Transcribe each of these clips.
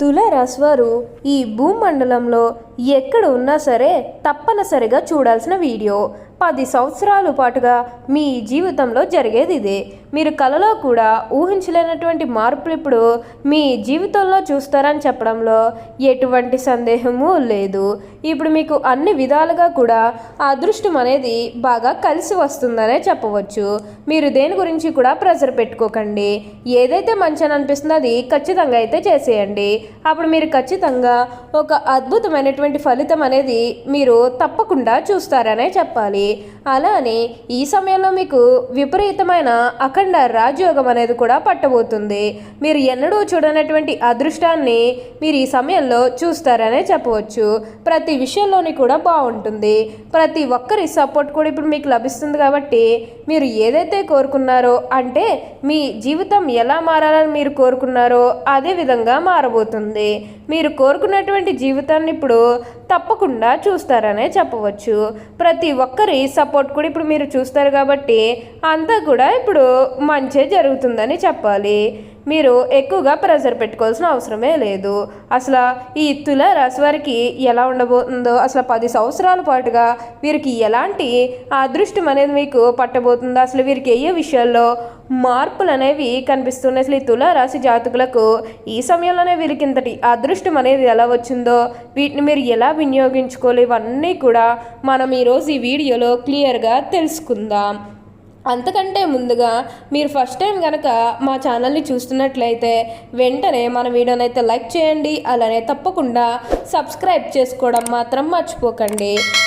తులారాశి ఈ భూమండలంలో ఎక్కడ ఉన్నా సరే తప్పనిసరిగా చూడాల్సిన వీడియో. పది సంవత్సరాల పాటుగా మీ జీవితంలో జరిగేది ఇదే. మీరు కలలో కూడా ఊహించలేనటువంటి మార్పులు ఇప్పుడు మీ జీవితంలో చూస్తారని చెప్పడంలో ఎటువంటి సందేహము లేదు. ఇప్పుడు మీకు అన్ని విధాలుగా కూడా అదృష్టం అనేది బాగా కలిసి వస్తుందనే చెప్పవచ్చు. మీరు దేని గురించి కూడా ప్రెజర్ పెట్టుకోకండి. ఏదైతే మంచి అని అనిపిస్తుందో అది ఖచ్చితంగా అయితే చేసేయండి. అప్పుడు మీరు ఖచ్చితంగా ఒక అద్భుతమైనటువంటి ఫలితం అనేది మీరు తప్పకుండా చూస్తారనే చెప్పాలి. అలానే ఈ సమయంలో మీకు విపరీతమైన అఖండ రాజయోగం అనేది కూడా పట్టబోతుంది. మీరు ఎన్నడూ చూడనటువంటి అదృష్టాన్ని మీరు ఈ సమయంలో చూస్తారనే చెప్పవచ్చు. ప్రతి విషయంలోని కూడా బాగుంటుంది. ప్రతి ఒక్కరి సపోర్ట్ కూడా ఇప్పుడు మీకు లభిస్తుంది కాబట్టి మీరు ఏదైతే కోరుకున్నారో అంటే మీ జీవితం ఎలా మారాలని మీరు కోరుకున్నారో అదే విధంగా మారబోతుంది. మీరు కోరుకున్నటువంటి జీవితాన్ని ఇప్పుడు తప్పకుండా చూస్తారనే చెప్పవచ్చు. ప్రతి ఒక్కరి సపోర్ట్ కూడా ఇప్పుడు మీరు చూస్తారు కాబట్టి అంతా కూడా ఇప్పుడు మంచే జరుగుతుందని చెప్పాలి. మీరు ఎక్కువగా ప్రెజర్ పెట్టుకోవాల్సిన అవసరమే లేదు. అసలు ఈ తుల రాశి వారికి ఎలా ఉండబోతుందో అసలు పది సంవత్సరాల పాటుగా వీరికి ఎలాంటి అదృష్టం అనేది మీకు పట్టబోతుందో అసలు వీరికి ఏ విషయాల్లో మార్పులు అనేవి కనిపిస్తున్నాయి. అసలు ఈ తులారాశి జాతకులకు ఈ సమయంలోనే వీరికి ఇంతటి అదృష్టం అనేది ఎలా వచ్చిందో వీటిని మీరు ఎలా వినియోగించుకోవాలి ఇవన్నీ కూడా మనం ఈరోజు ఈ వీడియోలో క్లియర్గా తెలుసుకుందాం. అంతకంటే ముందుగా మీరు ఫస్ట్ టైం కనుక మా ఛానల్ని చూస్తున్నట్లయితే వెంటనే మన వీడియోని అయితే లైక్ చేయండి అలానే తప్పకుండా సబ్స్క్రైబ్ చేసుకోవడం మాత్రం మర్చిపోకండి.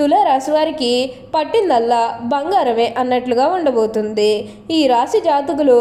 తులారాశి వారికి పట్టిందల్లా బంగారమే అన్నట్లుగా ఉండబోతుంది. ఈ రాశి జాతకులు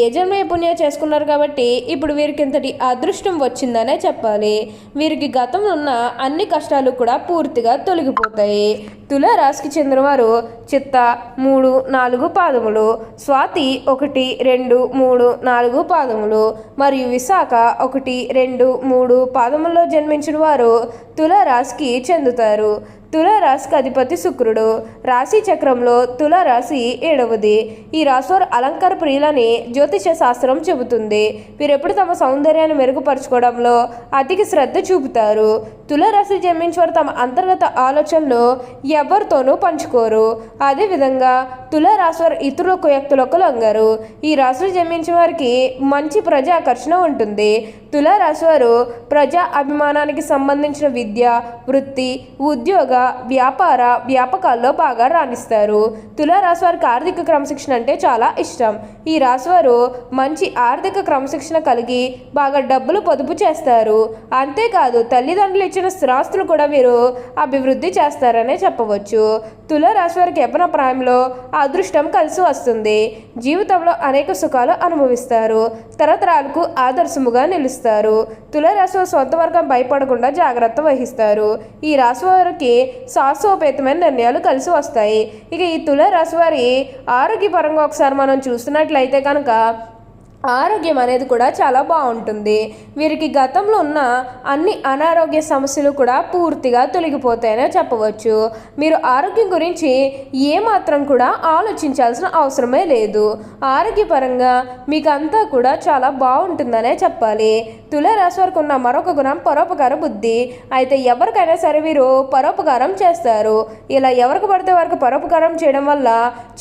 ఏ జన్మ పుణ్యం చేసుకున్నారు కాబట్టి ఇప్పుడు వీరికి ఇంతటి అదృష్టం వచ్చిందనే చెప్పాలి. వీరికి గతంలో ఉన్న అన్ని కష్టాలు కూడా పూర్తిగా తొలగిపోతాయి. తుల రాశికి చెందినవారు చిత్త మూడు నాలుగు పాదములు స్వాతి ఒకటి రెండు మూడు నాలుగు పాదములు మరియు విశాఖ ఒకటి రెండు మూడు పాదముల్లో జన్మించిన వారు తుల రాశికి చెందుతారు. తులరాశికి అధిపతి శుక్రుడు. రాశి చక్రంలో తుల రాశి ఏడవది. ఈ రాశివారు అలంకార ప్రియులని జ్యోతిష శాస్త్రం చెబుతుంది. వీరెప్పుడు తమ సౌందర్యాన్ని మెరుగుపరచుకోవడంలో అతికి శ్రద్ధ చూపుతారు. తుల రాశి జన్మించేవారు తమ అంతర్గత ఆలోచనలు ఎవరితోనూ పంచుకోరు. అదేవిధంగా తుల వారు ఇతరులకు వ్యక్తులకు లొంగరు. ఈ రాశులు జన్మించిన వారికి మంచి ప్రజాకర్షణ ఉంటుంది. తులారాశివారు ప్రజా అభిమానానికి సంబంధించిన విద్య వృత్తి ఉద్యోగ వ్యాపార వ్యాపకాల్లో బాగా రాణిస్తారు. తులారాశివారికి ఆర్థిక క్రమశిక్షణ అంటే చాలా ఇష్టం. ఈ రాశివారు మంచి ఆర్థిక క్రమశిక్షణ కలిగి బాగా డబ్బులు పొదుపు చేస్తారు. అంతేకాదు తల్లిదండ్రులు ఇచ్చిన స్థిరాస్తులు కూడా వీరు అభివృద్ధి చేస్తారనే చెప్పవచ్చు. తులారాశివారికి యవ్వన ప్రాయంలో అదృష్టం కలిసి వస్తుంది. జీవితంలో అనేక సుఖాలు అనుభవిస్తారు. తరతరాలకు ఆదర్శముగా నిలుస్తారు. తులారాశి వారు సొంత వర్గం భయపడకుండా జాగ్రత్త వహిస్తారు. ఈ రాశి వారికి సాహసోపేతమైన నిర్ణయాలు కలిసి వస్తాయి. ఇక ఈ తులరాశి వారి ఆరోగ్యపరంగా ఒకసారి మనం చూస్తున్నట్లయితే కనుక ఆరోగ్యం అనేది కూడా చాలా బాగుంటుంది. వీరికి గతంలో ఉన్న అన్ని అనారోగ్య సమస్యలు కూడా పూర్తిగా తొలగిపోతాయనే చెప్పవచ్చు. మీరు ఆరోగ్యం గురించి ఏమాత్రం కూడా ఆలోచించాల్సిన అవసరమే లేదు. ఆరోగ్యపరంగా మీకు అంతా కూడా చాలా బాగుంటుందనే చెప్పాలి. తులారాశి వరకు ఉన్న మరొక గుణం పరోపకార బుద్ధి. అయితే ఎవరికైనా సరే వీరు పరోపకారం చేస్తారు. ఇలా ఎవరికి పడితే వారికి పరోపకారం చేయడం వల్ల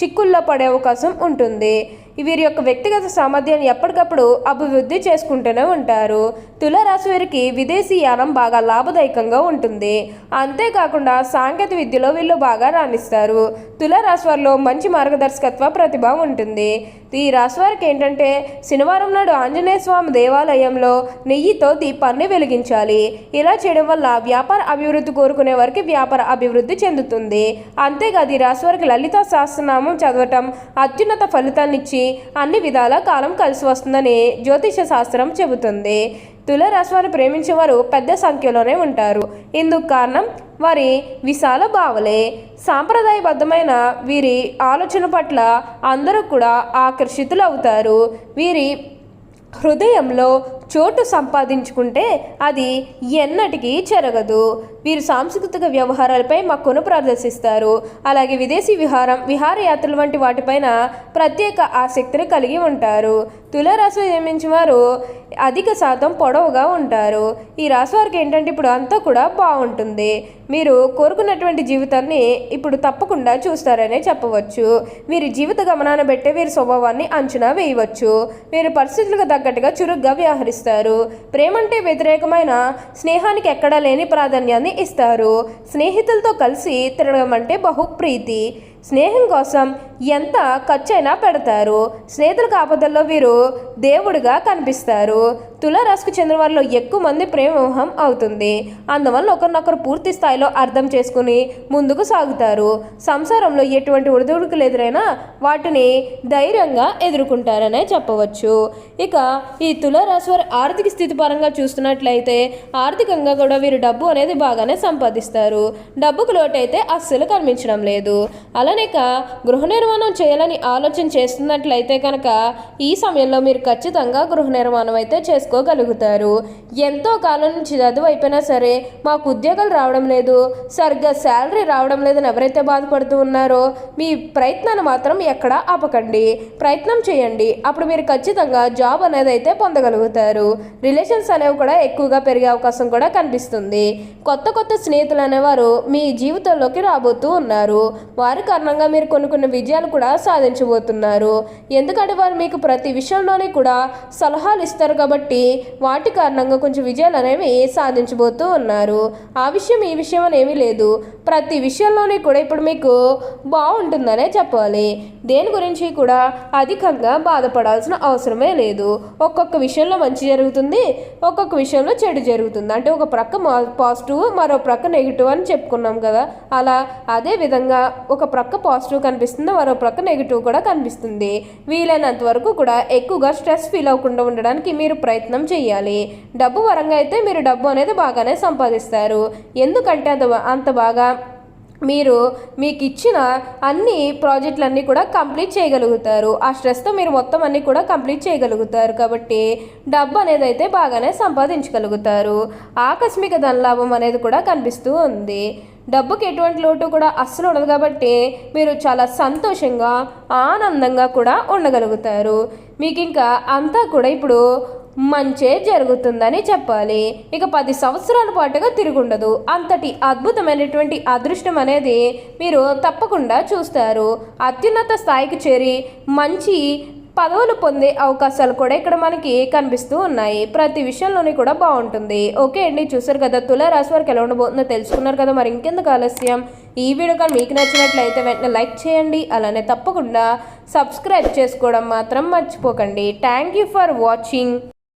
చిక్కుల్లో పడే అవకాశం ఉంటుంది. వీరి యొక్క వ్యక్తిగత సామర్థ్యాన్ని ఎప్పటికప్పుడు అభివృద్ధి చేసుకుంటూనే ఉంటారు. తులారాశి వీరికి విదేశీ యానం బాగా లాభదాయకంగా ఉంటుంది. అంతేకాకుండా సాంకేతిక విద్యలో వీళ్ళు బాగా రాణిస్తారు. తులారాశి వారిలో మంచి మార్గదర్శకత్వ ప్రతిభ ఉంటుంది. ఈ రాశి వారికి ఏంటంటే శనివారం నాడు ఆంజనేయ స్వామి దేవాలయంలో నెయ్యితో దీపాన్ని వెలిగించాలి. ఇలా చేయడం వల్ల వ్యాపార అభివృద్ధి కోరుకునే వారికి వ్యాపార అభివృద్ధి చెందుతుంది. అంతేకాదు ఈ రాశి వారికి లలిత సహస్రనామం చదవటం అత్యున్నత ఫలితాన్నిచ్చి అన్ని విధాల కాలం కలిసి వస్తుందని జ్యోతిష శాస్త్రం చెబుతుంది. తుల ప్రేమించే ప్రేమించేవారు పెద్ద సంఖ్యలోనే ఉంటారు. ఇందుకు కారణం వారి విశాల భావలే. సాంప్రదాయబద్ధమైన వీరి ఆలోచన పట్ల అందరూ కూడా ఆకర్షితులు అవుతారు వీరి హృదయంలో చోటు సంపాదించుకుంటే అది ఎన్నటికీ చెరగదు. వీరు సాంస్కృతిక వ్యవహారాలపై మక్కును ప్రదర్శిస్తారు. అలాగే విదేశీ విహారం విహారయాత్రలు వంటి వాటిపైన ప్రత్యేక ఆసక్తిని కలిగి ఉంటారు. తులారాశి జన్మించిన వారు అధిక శాతం పొడవుగా ఉంటారు. ఈ రాశి వారికి ఏంటంటే ఇప్పుడు అంతా కూడా బాగుంటుంది. మీరు కోరుకున్నటువంటి జీవితాన్ని ఇప్పుడు తప్పకుండా చూస్తారనే చెప్పవచ్చు. వీరి జీవిత గమనాన్ని బట్టే వీరి స్వభావాన్ని అంచనా వేయవచ్చు. మీరు పరిస్థితులకు తగ్గట్టుగా చురుగ్గా వ్యవహరిస్తారు. ప్రేమంటే వ్యతిరేకమైన స్నేహానికి ఎక్కడా లేని ప్రాధాన్యాన్ని ఇస్తారు. స్నేహితులతో కలిసి తిరగడం అంటే బహుప్రీతి. స్నేహం కోసం ఎంత ఖర్చైనా పెడతారు. స్నేహితుల ఆపదల్లో వీరు దేవుడిగా కనిపిస్తారు. తులారాశికి చెందిన వారిలో ఎక్కువ మంది ప్రేమ వివాహం అవుతుంది. అందువల్ల ఒకరినొకరు పూర్తి స్థాయిలో అర్థం చేసుకుని ముందుకు సాగుతారు. సంసారంలో ఎటువంటి ఒడిదుడుకులు ఎదురైనా వాటిని ధైర్యంగా ఎదుర్కొంటారనే చెప్పవచ్చు. ఇక ఈ తులారాశి వారి ఆర్థిక స్థితి పరంగా చూస్తున్నట్లయితే ఆర్థికంగా కూడా వీరు డబ్బు అనేది బాగానే సంపాదిస్తారు. డబ్బుకు లోటైతే అస్సలు కనిపించడం లేదు. అలా ఇక గృహ నిర్మాణం చేయాలని ఆలోచన చేస్తున్నట్లయితే కనుక ఈ సమయంలో మీరు ఖచ్చితంగా గృహ నిర్మాణం అయితే చేసుకోగలుగుతారు. ఎంతో కాలం నుంచి చదువు అయిపోయినా సరే మాకు ఉద్యోగాలు రావడం లేదు సరిగ్గా శాలరీ రావడం లేదని ఎవరైతే బాధపడుతూ ఉన్నారో మీ ప్రయత్నాన్ని మాత్రం ఎక్కడ ఆపకండి. ప్రయత్నం చేయండి. అప్పుడు మీరు ఖచ్చితంగా జాబ్ అనేది అయితే పొందగలుగుతారు. రిలేషన్స్ అనేవి కూడా ఎక్కువగా పెరిగే అవకాశం కూడా కనిపిస్తుంది. కొత్త కొత్త స్నేహితులు అనేవారు మీ జీవితంలోకి రాబోతూ ఉన్నారు. వారు కారణంగా మీరు కొన్ని కొన్ని విజయాలు కూడా సాధించబోతున్నారు. ఎందుకంటే వారు మీకు ప్రతి విషయంలోనే కూడా సలహాలు ఇస్తారు కాబట్టి వాటి కారణంగా కొంచెం విజయాలు అనేవి సాధించబోతూ ఉన్నారు. ఆ విషయం ఈ విషయం అనేవి లేదు. ప్రతి విషయంలోనే కూడా ఇప్పుడు మీకు బాగుంటుందనే చెప్పాలి. దేని గురించి కూడా అధికంగా బాధపడాల్సిన అవసరమే లేదు. ఒక్కొక్క విషయంలో మంచి జరుగుతుంది ఒక్కొక్క విషయంలో చెడు జరుగుతుంది. అంటే ఒక ప్రక్క పాజిటివ్ మరో ప్రక్క నెగిటివ్ అని చెప్పుకున్నాం కదా. అలా అదే విధంగా ఒక ప్రక్క పాజిటివ్ కనిపిస్తుంది మరో ప్రక్క నెగిటివ్ కూడా కనిపిస్తుంది. వీలైనంత వరకు కూడా ఎక్కువగా స్ట్రెస్ ఫీల్ అవ్వకుండా ఉండడానికి మీరు ప్రయత్నం చేయాలి. డబ్బు పరంగా అయితే మీరు డబ్బు అనేది బాగానే సంపాదిస్తారు. ఎందుకంటే అంత అంత బాగా మీరు మీకు ఇచ్చిన అన్ని ప్రాజెక్టులన్నీ కూడా కంప్లీట్ చేయగలుగుతారు. ఆ స్ట్రెస్తో మీరు మొత్తం అన్నీ కూడా కంప్లీట్ చేయగలుగుతారు. కాబట్టి డబ్బు అనేది అయితే బాగానే సంపాదించగలుగుతారు. ఆకస్మిక ధనలాభం అనేది కూడా కనిపిస్తూ ఉంది. డబ్బుకి ఎటువంటి లోటు కూడా అస్సలు ఉండదు కాబట్టి మీరు చాలా సంతోషంగా ఆనందంగా కూడా ఉండగలుగుతారు. మీకు ఇంకా అంతా కూడా ఇప్పుడు మంచే జరుగుతుందని చెప్పాలి. ఇక పది సంవత్సరాల పాటుగా తిరుగుండదు. అంతటి అద్భుతమైనటువంటి అదృష్టం అనేది మీరు తప్పకుండా చూస్తారు. అత్యున్నత స్థాయికి చేరి మంచి పదవులు పొందే అవకాశాలు కూడా ఇక్కడ మనకి కనిపిస్తూ ఉన్నాయి. ప్రతి విషయంలోనే కూడా బాగుంటుంది. ఓకే అండి చూసారు కదా తులారాశి వారికి ఎలా ఉండబోతుందో తెలుసుకున్నారు కదా మరి ఇంకెందుకు ఆలస్యం? ఈ వీడియో కానీ మీకు నచ్చినట్లయితే వెంటనే లైక్ చేయండి. అలానే తప్పకుండా సబ్స్క్రైబ్ చేసుకోవడం మాత్రం మర్చిపోకండి. Thank you for watching